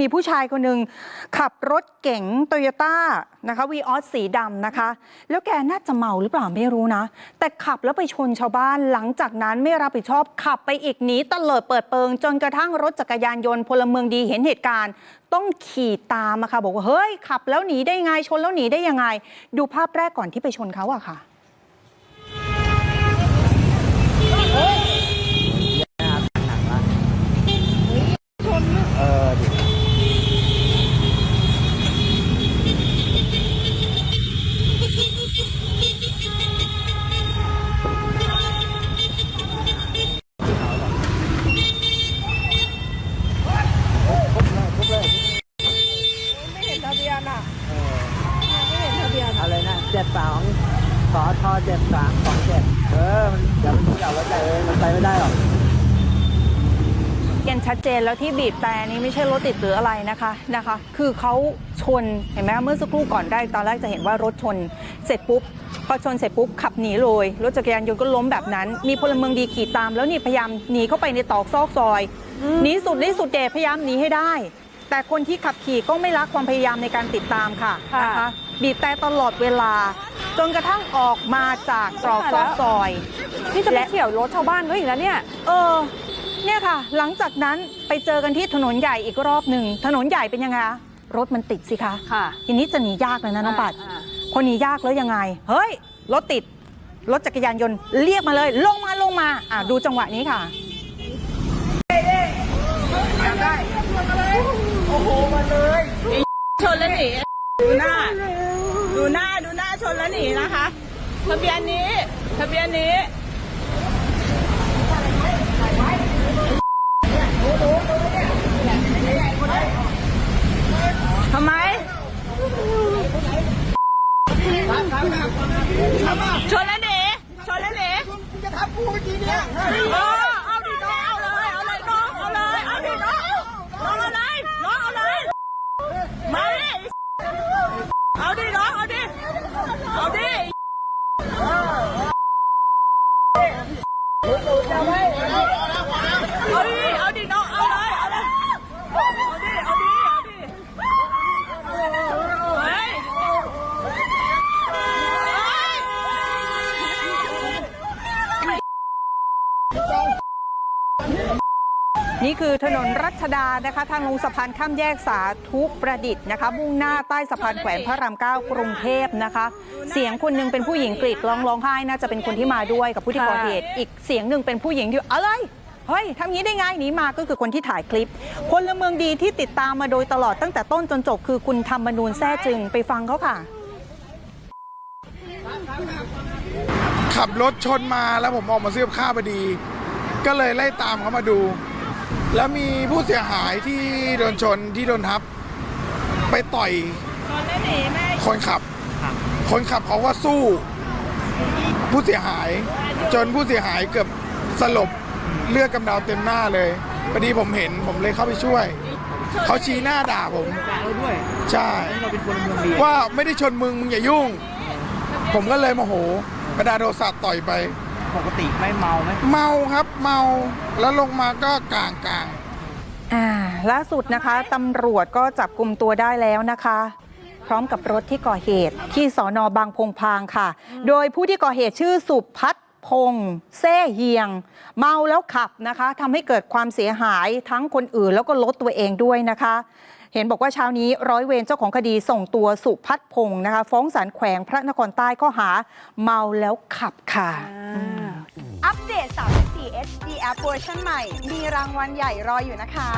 มีผู้ชายคนหนึ่งขับรถเก๋งโตโยต้านะคะวีออสสีดำนะคะ แล้วแกน่าจะเมาหรือเปล่าไม่รู้นะ แต่ขับแล้วไปชนชาวบ้านหลังจากนั้นไม่รับผิดชอบขับไปอีกหนีตะเลิดเปิดเปิง จนกระทั่งรถจักรยานยนต์พลเมืองดีเห็นเหตุการณ์ ต้องขี่ตามอะค่ะบอกว่าเฮ้ยขับแล้วหนีได้ไงชนแล้วหนีได้ยังไง ดูภาพแรกก่อนที่ไปชนเขาอะค่ะ เออดิครบเลยครบเลย ไม่เห็นทะเบียนอะไม่เห็นทะเบียน อะไรนะเจ็ดสองสอทอเจ็ดสามสองเจ็ดเออ มันอย่าไปอย่าไว้ใจเลยมัน ไปไม่ได้หรอกเห็นชัดเจนแล้วที่บีบแต่นี้ไม่ใช่รถติดหรืออะไรนะคะนะคะ คือเขาชนเห็นไหมคะเมื่อสักครู่ก่อนได้ตอนแรกจะเห็นว่ารถชนเสร็จปุ๊บพอชนเสร็จปุ๊บขับหนีเลยรถจักรยานยนต์ก็ล้มแบบนั้น มีพลเมืองดีขี่ตาม แล้วนี่พยายามหนีเข้าไปในตอกซอกซอยหนีสุดฤทธิ์สุดเดชพยายามหนีให้ได้ แต่คนที่ขับขี่ก็ไม่ละความพยายามในการติดตามค่ะค่ะนะคะ บีบแต่ตลอดเวลา จนกระทั่งออกมาจากตรอกซอกซอย นี่จะไปและเฉี่ยวรถชาวบ้านเขาอีกแล้วเนี่ย เออ เนี่ยค่ะ หลังจากนั้นไปเจอกันที่ถนนใหญ่อีกรอบหนึ่ง ถนนใหญ่เป็นยังไงคะรถมันติดสิคะค่ะทีนี้จะหนียากเลยนะน้องปัดอ่าคนหนียากแล้วยังไง เฮ้ย รถติด รถจักรยานยนต์เรียกมาเลย ลงมาลงมา อะดูจังหวะนี้ค่ะชนแล้วหนีดูหน้าดูหน้าดู หน้าชนแล้วหนีนะคะทะเบียนนี้ทะเบียนนี้ทำไมชนแล้วหนีชนแล้วหนีจะทับกูเมื่อกี้เนี่ยเออเอาดิน้องเอาเลย เอาเลยน้องเอาเลย เอาดิน้องน้องเอาเลยน้องเอาเลย มาดิเอาดิน้องเอาดิ เอาดิ เอาดิ เอาดิน้อง เอาเลย เอาเลยเอาดิ เอาดิ เอาดิเฮ้ยนี่คือถนนรัชดานะคะ ทางลงสะพานข้ามแยกสาธุประดิษฐ์นะคะ มุ่งหน้าใต้สะพานแขวนพระรามเก้ากรุงเทพนะคะ เสียงคนหนึงเป็นผู้หญิงกรีดร้องร้องไห้น่าจะเป็นคนที่มาด้วยกับผู้ที่ก่อเหตุ อีกเสียงหนึ่งเป็นผู้หญิงที่อะไร เฮ้ยทำงี้ได้ไงหนีมาก็คือคนที่ถ่ายคลิปพลเมืองดีที่ติดตามมาโดยตลอดตั้งแต่ต้นจนจบคือคุณธรรมนูญแท้จึงไปฟังเขาค่ะ ขับรถชนมาแล้วผมออกมาซื้อกับข้าวพอดี ก็เลยไล่ตามเขามาดู แล้วมีผู้เสียหายที่โดนชนที่โดนทับ ไปต่อยคนขับ คนขับเขาก็สู้ ผู้เสียหายจนผู้เสียหายเกือบสลบ เลือดกำเดาเต็มหน้าเลยพอดีผมเห็นผมเลยเข้าไปช่วย เขาชี้หน้าด่าผม ด่าเราด้วยใช่เราเป็นพลเมืองดีว่าไม่ได้ชนมึงมึงอย่ายุ่ง ผมก็เลยโมโหกระดาโทรศัพท์ต่อยไป ปกติไม่เมาไหม เมาครับเมาแล้วลงมาก็กลางกลาง อ่าล่าสุดนะคะตำรวจก็จับกลุ่มตัวได้แล้วนะคะ พร้อมกับรถที่ก่อเหตุที่สอนอบางพงพางค่ะ โดยผู้ที่ก่อเหตุชื่อสุพัฒน์ พงษ์เซ่เฮียง เมาแล้วขับนะคะทำให้เกิดความเสียหายทั้งคนอื่นแล้วก็รถตัวเองด้วยนะคะ เห็นบอกว่าเช้านี้ร้อยเวรเจ้าของคดีส่งตัวสุพัฒพงษ์นะคะ ฟ้องศาลแขวงพระนครใต้ข้อหา เมาแล้วขับค่ะ อัปเดต 34 HD App เวอร์ชันใหม่ มีรางวัลใหญ่รออยู่นะคะ